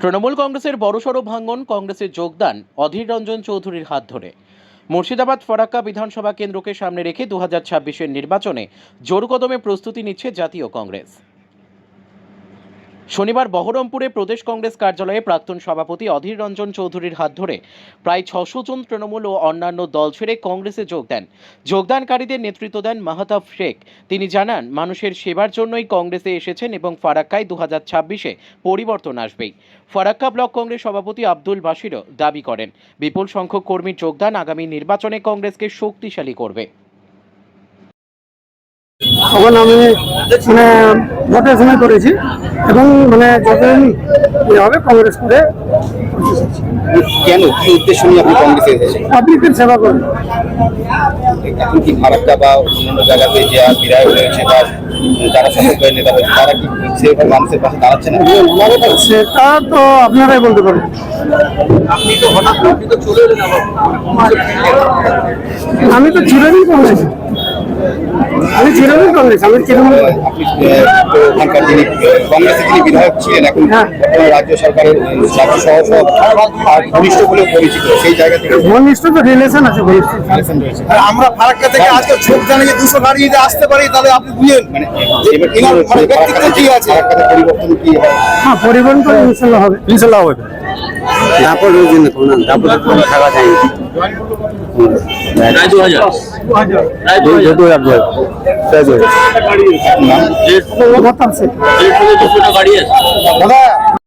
তৃণমূল কংগ্রেসের বড়সড় ভাঙ্গন কংগ্রেসের যোগদান, অধীর রঞ্জন চৌধুরীর হাত ধরে। মুর্শিদাবাদ ফরাক্কা বিধানসভা কেন্দ্রকে সামনে রেখে দু হাজার নির্বাচনে জোর কদমে প্রস্তুতি নিচ্ছে জাতীয় কংগ্রেস। শনিবার বহরমপুরে প্রদেশ কংগ্রেস কার্যালয়ে প্রাক্তন সভাপতি অধীর রঞ্জন চৌধুরীর হাত ধরে প্রায় ছশো জন তৃণমূল ও অন্যান্য দল ছেড়ে কংগ্রেসে যোগ দেন। যোগদানকারীদের নেতৃত্ব দেন মাহতাব শেখ। তিনি জানান, মানুষের সেবার জন্যই কংগ্রেসে এসেছেন এবং ফারাক্কায় দু হাজার ছাব্বিশে পরিবর্তন আসবেই। ফারাক্কা ব্লক কংগ্রেস সভাপতি আব্দুল বাসিরও দাবি করেন, বিপুল সংখ্যক কর্মীর যোগদান আগামী নির্বাচনে কংগ্রেসকে শক্তিশালী করবে। তখন আমি মানে ভোটের সময় করেছি এবং মানে যতদিন ইয়ে হবে কংগ্রেস করে কেন? কি উদ্দেশ্য নিয়ে আপনি কংগ্রেসে এসেছেন? পাবলিকের সেবা করি এখন কি ফারাক্কা বা অন্যান্য জায়গাতে যে আর বিধায়ক রয়েছে বা যারা নেতা তারা কি মানুষের পাশে দাঁড়াচ্ছে না? সেটা তো আপনারাই বলতে পারেন। আপনি তো হঠাৎ চলে এলেন আমি তো চিরদিন কংগ্রেস। চিরদিন কংগ্রেস আমি তৃণমূল ওখানকার যিনি কংগ্রেসের যিনি বিধায়ক ছিলেন এখন হ্যাঁ। রাজ্য সরকারের রাজ্য সহ আর ঘনিষ্ঠ বলেও পরিচিত সেই জায়গা থেকে ঘনিষ্ঠ তো রিলেশন আছে রয়েছে। আমরা ফারাক্কা থেকে আজকে ছোট জানি যে দুশো গাড়ি যদি আসতে পারি তাহলে আপনি বুঝেন মানে এবার কি ব্যক্তিত্ব আছে? ফারাক্কাতে পরিবর্তন কি হয় হ্যাঁ পরিবহন তো ইনশাল্লাহ হবে ইনশাল্লাহ হবে ওই জন্য কোনো তারপর কোনো থাকা যায় প্রায় দু হাজার। প্রায় দু হাজার। গাড়ি আছে দাদা